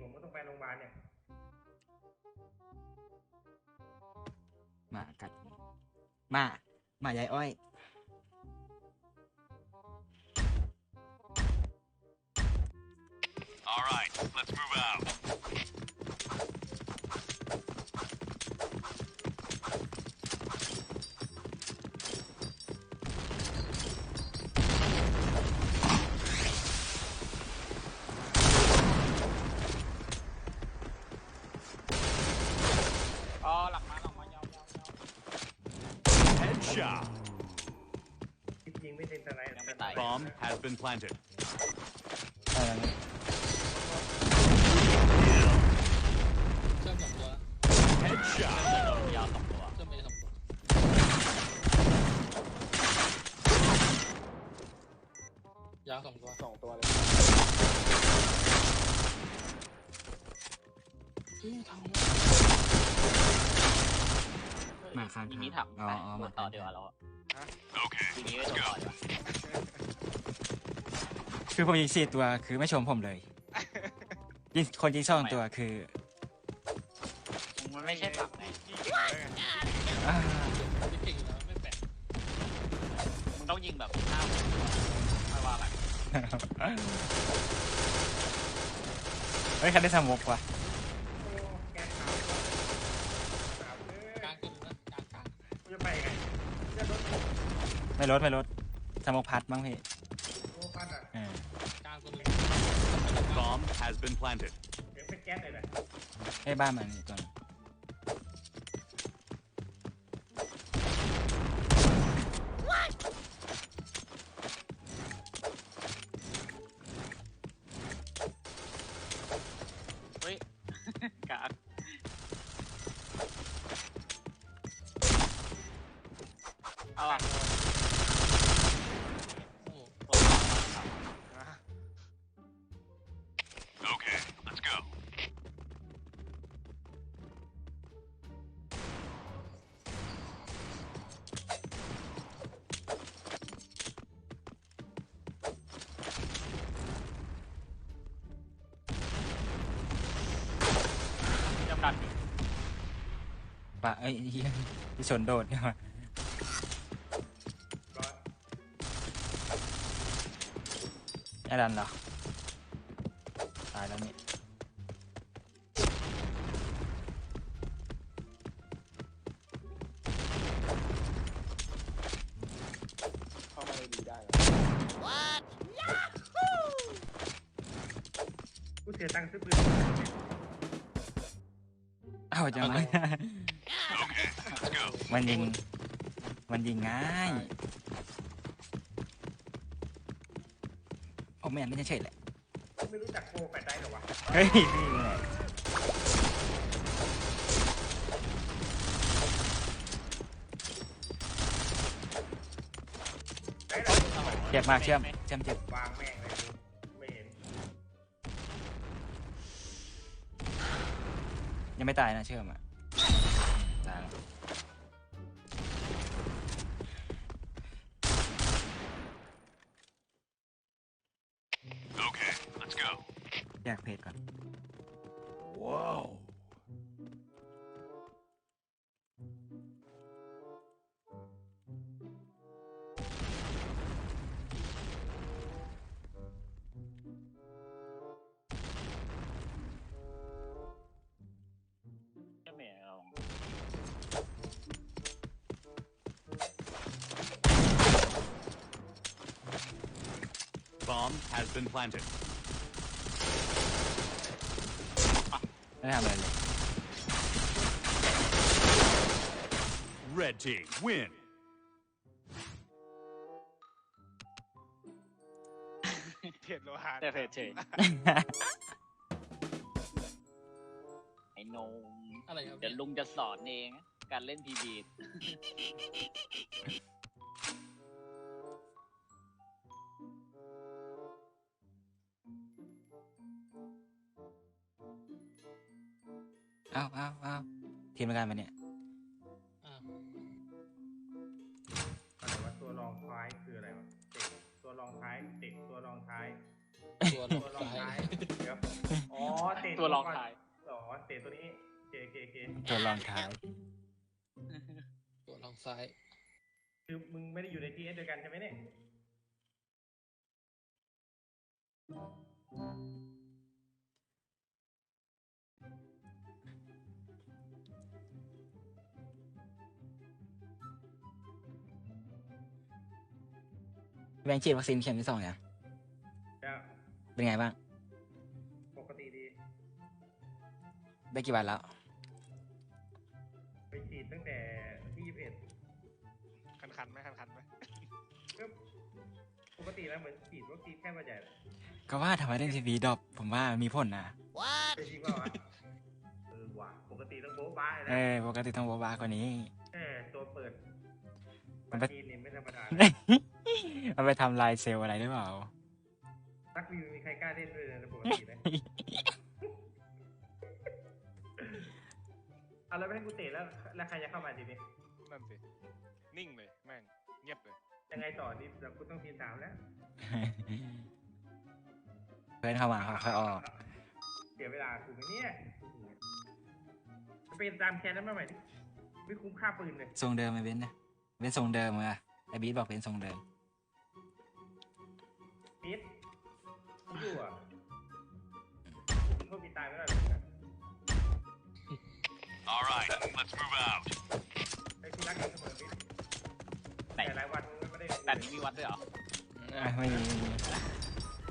ผมก็ต้องไปโรงพยาบาลเนี่ยหมากัดหมาหมายายอ้อย All right, let's move out. อ๋อหลังมาหลังมายาวยาวยาว Headshot. จริงๆไม่เป็นอะไรยังไม่ตาย Bomb has been planted. อะไรนะเชื่อมสองตัว Headshot. ยาวสองตัวเชื่อมไปสองตัว ยาวสองตัวสองตัวเลย หมาข้างทีทางนี้ถักอ๋อไปอ๋อหโดมาดต่อดีกว่าเรา Okay, ทีนี้ let's โดด go. ต่อดีกว่าคือผมยิงสี่ตัวคือไม่ชมผมเลยยิงคนยิงสองตัวคือมันไม่ใช่ถักไงอ่าพี่เก่งอยู่แล้วไม่แปลกมึงต้องยิงแบบห้าไม่ว่าอะไรเฮ้ยใครได้สมกวะ โอ้แกขาวขาวเอ้ย กลางตัวนึงนะกลางกลาง กูจะไปไง จะรถไม่ลดไม่ลดสมกพัดมั้งพี่โอ้พัดอะเออกลางตัวนึง Bomb has been planted. เดี๋ยวเป็นแก๊สเลยแหละให้บ้านมันนี่ตัวนึ ปะเอ้ยเหี้ยที่ชนโดดเนี่ยว่ะร้อยไอ้ดันเหรอ ตายแล้วนี่เข้ามาดีได้กูเสียตังค์ซื้อปืน เอ้าจังเลย Okay, let's go. มันยิง มันยิงง่ายผมไม่อยากเล่นเฉยๆแหละ ไม่รู้จักโปรแปดได้หรอวะเฮ้ยพี่เนี่ยได้หรอเจ็บมากเชื่อมเชื่อมเจ็บ วางแม่งเลยกูไม่เห็นยังไม่ตายนะเชื่อมอะ แยกเพจก่อน Whoa. จะแมว Bomb has been planted. ไม่ได้ทำอะไรเลย Red team, win. เทียนโลหะแต่เพจเฉยไอ้โนมอะไรครับเดี๋ยวลุงจะสอนเอง การเล่นพีบี ทีมเดียวกันปะเนี่ยอ่าอะไรวะตัวรองท้ายคืออะไรวะเด็กตัวรองท้ายเด็กตัวรองท้ายตัวลตัวงรองซ้าท้ายยเดี๋ยวอ๋อเตะตัวรองท้ายอ๋อเตะตัวนี้เคเคเคตัวรองท้ายตัวลงซ้ายคือมึงไม่ได้อยู่ในทีเอสเดียวกันใช่ไหมเนี่ย แบงค์ฉีดวัคซีนเข็มที่สองยังจะเป็นไงบ้าง ปกติดี ได้กี่วันแล้ว ไปฉีดตั้งแต่ที่ยี่สิบเอ็ดคันคันๆไหมคันคันๆไหมก็ปกติแล้วเหมือนฉีดวัคซีนแค่มาใหญ่ก็ว่าทำไมเล่นทีวีดรอปผมว่ามีผลนะไปจริงเปล่าวะเออว่ะปกติต้องโบ๊ะบ้าเลยเอนะอปกติต้องบ้าๆกว่านี้เออตัวเปิดมัวันนไปจีนนี่ไม่ธรรมดา มันไปทำลายเซลล์อะไรหรือเปล่านักวิวมีใครกล้าเล่นด้วยเลยนะปกตินะเอาแล้วไม่ให้กูเตะแล้ว แล้วใครจะเข้ามาทีนี้นั่นสิ นิ่งเลย แม่ง เงียบเลย ยังไงต่อนี่เดี๋ยวกูต้องทีมสามแล้ว เพื่อนเข้ามาเขาค่อยออกเสียเวลาถูกไหมเนี่ยไปตามแคนนั้นมาใหม่ดิไม่คุ้มค่าปืนเลยทรงเดิมไหมเบนซ์นะเบนซ์ทรงเดิมอะไอบีทบอกเป็นทรงเดิม ปิดกูอยู่อะโทษปีตายไม่ได้หรอกนะ All right, let's move out. ไอ้กูรักกันเสมอปิดไหน แต่หลายวันมึงไม่ได้แต่นี้มีวัดด้วยเหรออะไม่มีไม่มี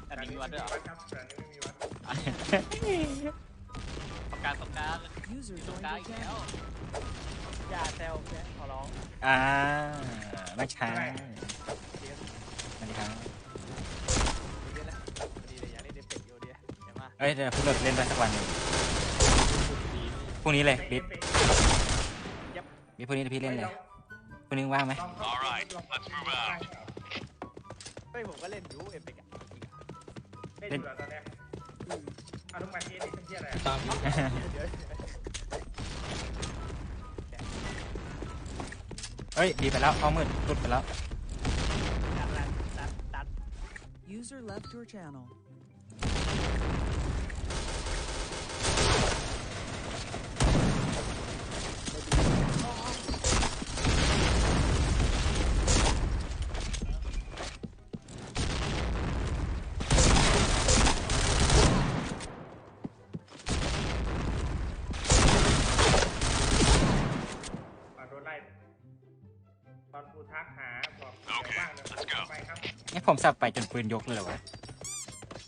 แต่นี้มีวัดด้วยเหรอครับแต่นี้ไม่มีวัดประกาศสงกราร User สง joined กราร your อีกแล้ว channel. อย่าแซวแกขอร้องอ่าไม่ใช่ส เดี๋ยวมาเอ้ยเดี๋ยวเพิ่งเลิกเล่นได้สักวันหนึ่งพรุ่งนี้เลยบิ๊ดบิ๊ดพรุ่งนี้พี่เล่นเลยพรุ่งนี้ว่างไหม All right, let's move out. เฮ้ยผมก็เล่นยูเอฟเฟกต์อะเล่นอยู่เหรอตอนเนี้ยเอาลูกมาเทสดิเป็นเที่ยอะไรอะตามอยู่เดี๋ยวเฮ้ยดีไปแล้วเอามืดหลุดไปแล้วตัดตัดตัดตัด User left your channel. ผมสับไปจนปืนยกเลยเหรอวะ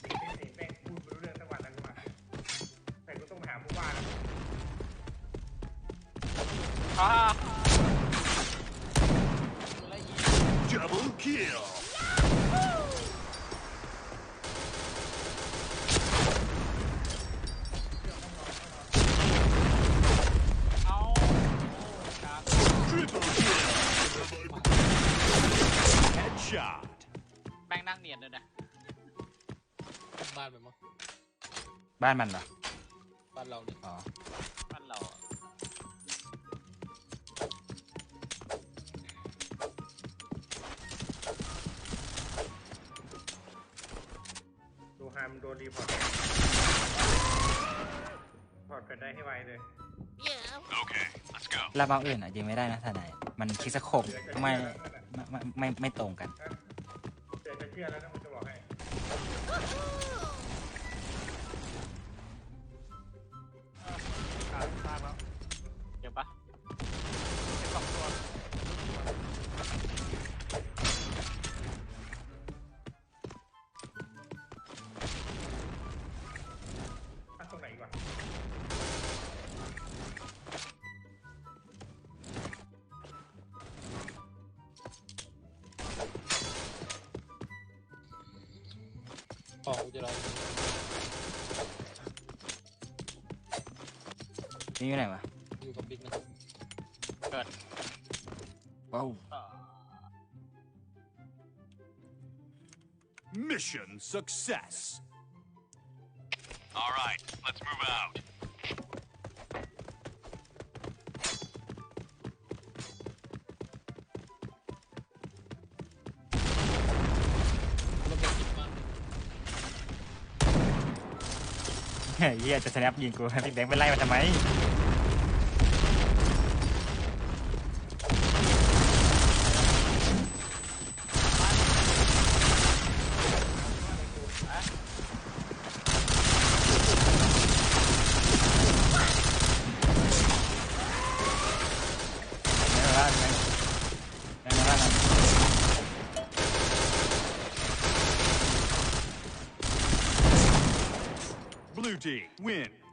สิ่งที่สิ่งแม่งพูดไม่รู้เรื่องสักวันนั้นมาแต่กูต้องไปหาผู้ว่านะอ่า Double kill. เอาครับ Triple kill. Headshot. แม่งนั่งเนียนเลยนะบ้านไปมั้งบ้านมันเหรอบ้านเราเนี่ยอ๋อบ้านเราอะดูฮามโดนรีพอร์ตพอร์ตกันได้ให้ไวเลย Okay, let's go. รับเอาอื่นอะยิงไม่ได้นะทนายมันคิดสะโคบไม่ไม่ไม่ไม่ไม่ตรงกันเดี๋ยวจะเชื่อแล้วนะผมจะบอกให้ ของกูจะรอนี่อยู่ไหนวะอยู่กับบิ๊กนะว้าวเอ่อ Mission success. All right, let's move out. เฮียจะสแนปยิงกูพี่แบงค์ไปไล่มาทำไม แบงค์มาบ้านแบงค์แบงค์มาบ้านเรา Blue team, win.